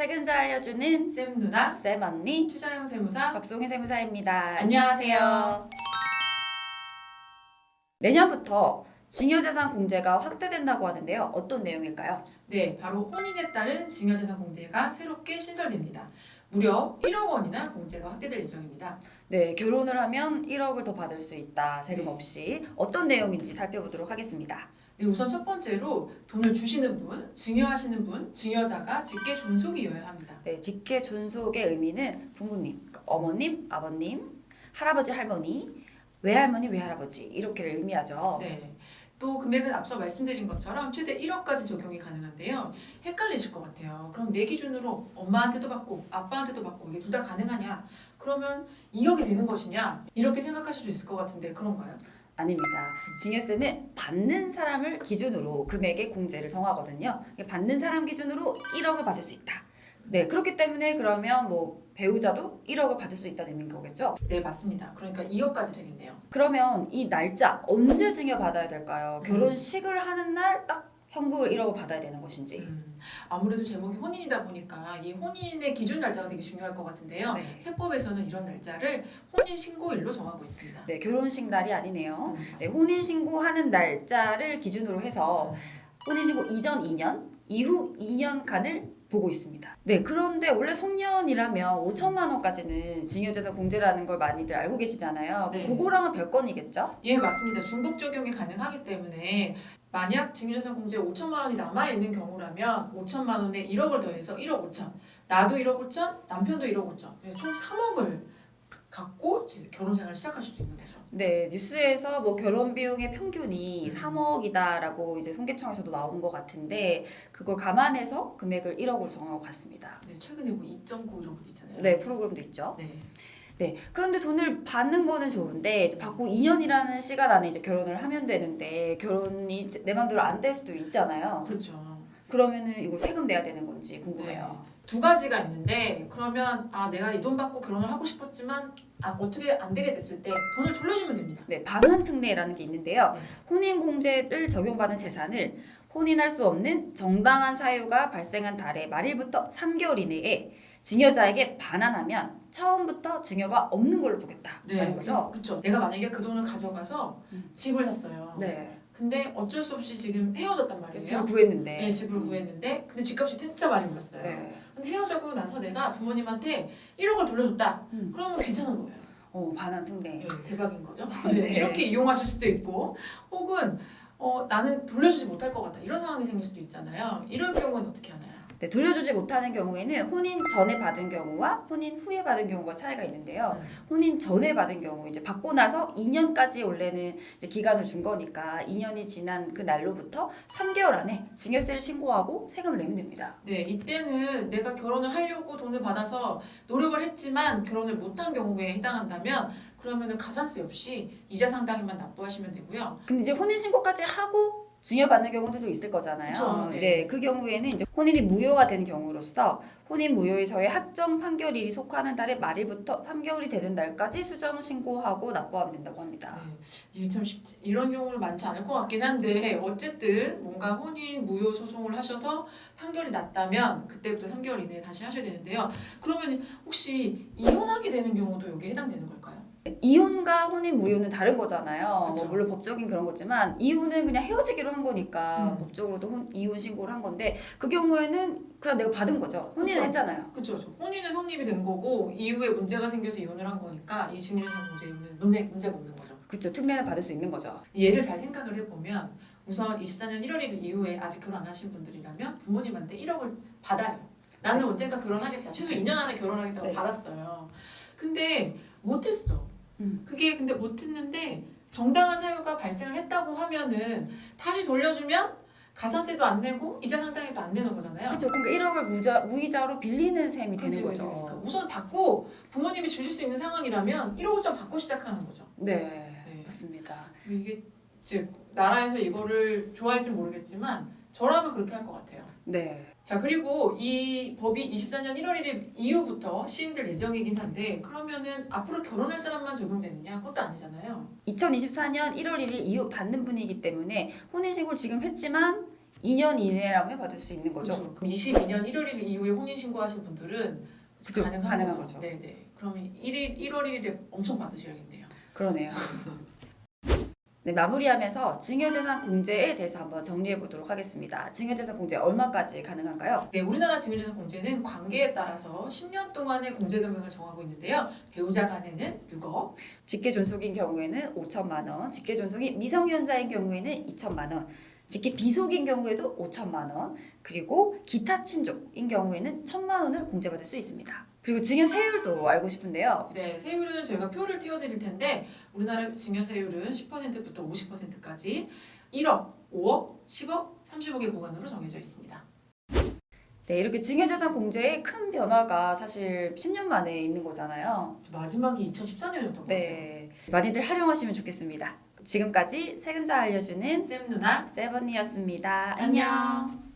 세금 잘 알려주는 쌤 누나 쌤 언니 투자형 세무사 박송희 세무사입니다. 안녕하세요. 내년부터 증여재산 공제가 확대된다고 하는데요. 어떤 내용일까요? 네 바로 혼인에 따른 증여재산 공제가 새롭게 신설됩니다. 무려 1억 원이나 공제가 확대될 예정입니다. 네, 결혼을 하면 1억을 더 받을 수 있다. 세금 네. 없이 어떤 내용인지 살펴보도록 하겠습니다. 네, 우선 첫 번째로 돈을 주시는 분, 증여하시는 분, 증여자가 직계 존속이어야 합니다. 네, 직계 존속의 의미는 부모님, 그러니까 어머님, 아버님, 할아버지, 할머니, 외할머니, 외할아버지 이렇게를 의미하죠. 네. 또 금액은 앞서 말씀드린 것처럼 최대 1억까지 적용이 가능한데요. 헷갈리실 것 같아요. 그럼 내 기준으로 엄마한테도 받고 아빠한테도 받고 이게 둘 다 가능하냐? 그러면 2억이 되는 것이냐? 이렇게 생각하실 수 있을 것 같은데 그런가요? 아닙니다. 증여세는 받는 사람을 기준으로 금액의 공제를 정하거든요. 받는 사람 기준으로 1억을 받을 수 있다. 네, 그렇기 때문에 그러면 뭐 배우자도 1억을 받을 수 있다는 거겠죠? 네, 맞습니다. 그러니까 2억까지 되겠네요. 그러면 이 날짜 언제 증여 받아야 될까요? 결혼식을 하는 날 딱 현금을 1억을 받아야 되는 것인지. 음, 아무래도 제목이 혼인이다 보니까 이 혼인의 기준 날짜가 되게 중요할 것 같은데요. 네. 세법에서는 이런 날짜를 혼인 신고일로 정하고 있습니다. 네, 결혼식 날이 아니네요. 음, 네. 혼인 신고하는 날짜를 기준으로 해서 혼인 신고 이전 2년, 이후 2년간을 보고 있습니다. 네, 그런데 원래 성년이라면 5천만 원까지는 증여재산 공제라는 걸 많이들 알고 계시잖아요. 네. 그거랑은 별건이겠죠? 예, 맞습니다. 중복 적용이 가능하기 때문에 만약 증여재산 공제 5천만 원이 남아 있는 경우라면 5천만 원에 1억을 더해서 1억 5천. 나도 1억 5천, 남편도 1억 5천. 네, 총 3억을 갖고 결혼 생활을 시작하실 수 있는 거죠. 네, 뉴스에서 뭐 결혼 비용의 평균이 음. 3억이다라고 이제 통계청에서도 나오는 것 같은데 그걸 감안해서 금액을 1억으로 정하고 갔습니다. 네, 최근에 뭐 2.9 이런 것도 있잖아요. 네, 프로그램도 있죠. 네. 네. 그런데 돈을 받는 거는 좋은데 이제 받고 2년이라는 시간 안에 이제 결혼을 하면 되는데 결혼이 내 마음대로 안 될 수도 있잖아요. 그렇죠. 그러면은 이거 세금 내야 되는 건지 궁금해요. 네. 두 가지가 있는데 그러면 아 내가 이 돈 받고 결혼을 하고 싶었지만 아, 어떻게 안 되게 됐을 때 돈을 돌려주면 됩니다. 네, 반환 특례라는 게 있는데요. 네. 혼인 공제를 적용받은 재산을 혼인할 수 없는 정당한 사유가 발생한 달의 말일부터 3개월 이내에 증여자에게 반환하면 처음부터 증여가 없는 걸로 보겠다라는 거죠. 그렇죠. 내가 만약에 그 돈을 가져가서 음. 집을 샀어요. 네. 근데 어쩔 수 없이 지금 헤어졌단 말이에요. 집을 구했는데. 네, 집을 구했는데 근데 집값이 진짜 많이 올랐어요. 네. 근데 헤어지고 나서 내가 부모님한테 1억을 돌려줬다. 음. 그러면 괜찮은 거예요. 어, 반환 특례. 네, 대박인 거죠. 네. 네, 이렇게 이용하실 수도 있고 혹은 어, 나는 돌려주지 못할 것 같다. 이런 상황이 생길 수도 있잖아요. 이런 경우는 어떻게 하나요? 네, 돌려주지 못하는 경우에는 혼인 전에 받은 경우와 혼인 후에 받은 경우가 차이가 있는데요. 음. 혼인 전에 받은 경우 이제 받고 나서 2년까지 원래는 이제 기간을 준 거니까 2년이 지난 그 날로부터 3개월 안에 증여세를 신고하고 세금을 내면 됩니다. 네, 이때는 내가 결혼을 하려고 돈을 받아서 노력을 했지만 결혼을 못한 경우에 해당한다면 그러면은 가산세 없이 이자 상당히만 납부하시면 되고요. 근데 이제 혼인 신고까지 하고 증여받는 경우들도 있을 거잖아요. 그쵸, 네. 네, 그 경우에는 이제 혼인이 무효가 되는 경우로서 혼인 무효에서의 학정 판결일이 속하는 달의 말일부터 3개월이 되는 날까지 수정 신고하고 납부하면 된다고 합니다. 네, 이게 참 쉽지 이런 경우는 많지 않을 것 같긴 한데 어쨌든 뭔가 혼인 무효 소송을 하셔서 판결이 났다면 그때부터 3개월 이내에 다시 하셔야 되는데요. 그러면 혹시 이혼하게 되는 경우도 여기에 해당되는 걸까요? 이혼과 혼인 무효는 다른 거잖아요. 그쵸. 뭐 물론 법적인 그런 거지만 이혼은 그냥 헤어지기로 한 거니까 음. 법적으로도 혼, 이혼 신고를 한 건데 그 경우에는 그냥 내가 받은 거죠. 혼인을 그쵸. 했잖아요. 그렇죠. 혼인은 성립이 된 거고 이후에 문제가 생겨서 이혼을 한 거니까 이 증여재산 공제는 문제 문제가 없는 거죠. 그렇죠. 특례는 받을 수 있는 거죠. 얘를 잘 생각을 해보면 우선 24년 1월 1일 이후에 아직 결혼 안 하신 분들이라면 부모님한테 1억을 받아요. 나는 언젠가 결혼하겠다. 최소 2년 안에 결혼하겠다고 네. 받았어요. 근데 못했어. 음. 그게 근데 못했는데 정당한 사유가 발생을 했다고 하면은 다시 돌려주면 가산세도 안 내고 이자 상당히도 안 내는 거잖아요. 그렇죠. 그러니까 1억을 무자, 무이자로 빌리는 셈이 되는 그치, 거죠. 그러니까 우선 받고 부모님이 주실 수 있는 상황이라면 1억 5천 받고 시작하는 거죠. 네, 네. 맞습니다. 이게 이제 나라에서 이거를 좋아할지 모르겠지만 저라면 그렇게 할 것 같아요. 네. 자 그리고 이 법이 24년 1월 1일 이후부터 시행될 예정이긴 한데 그러면은 앞으로 결혼할 사람만 적용되느냐 그것도 아니잖아요. 2024년 1월 1일 이후 받는 분이기 때문에 혼인신고를 지금 했지만 2년 이내라면 받을 수 있는 거죠. 그렇죠. 그럼 22년 1월 1일 이후에 혼인 신고하신 분들은 그죠. 가능한, 가능한 거죠. 거죠. 네네. 그러면 1일 1월 1일에 엄청 받으셔야겠네요. 그러네요. 네, 마무리하면서 증여재산 공제에 대해서 한번 정리해 보도록 하겠습니다. 증여재산 공제 얼마까지 가능한가요? 네, 우리나라 증여재산 공제는 관계에 따라서 10년 동안의 공제 금액을 정하고 있는데요. 배우자 간에는 6억, 직계 존속인 경우에는 5천만 원, 직계 존속이 미성년자인 경우에는 2천만 원, 직계 비속인 경우에도 5천만 원, 그리고 기타 친족인 경우에는 1천만 원을 공제받을 수 있습니다. 그리고 증여 세율도 알고 싶은데요. 네, 세율은 저희가 표를 띄워드릴 텐데 우리나라 증여세율은 10%부터 50%까지 1억, 5억, 10억, 30억의 구간으로 정해져 있습니다. 네, 이렇게 증여재산 공제에 큰 변화가 사실 10년 만에 있는 거잖아요. 마지막이 2014년이었던 것 같아요. 네, 많이들 활용하시면 좋겠습니다. 지금까지 세금자 알려주는 쌤 누나 세븐이었습니다. 안녕.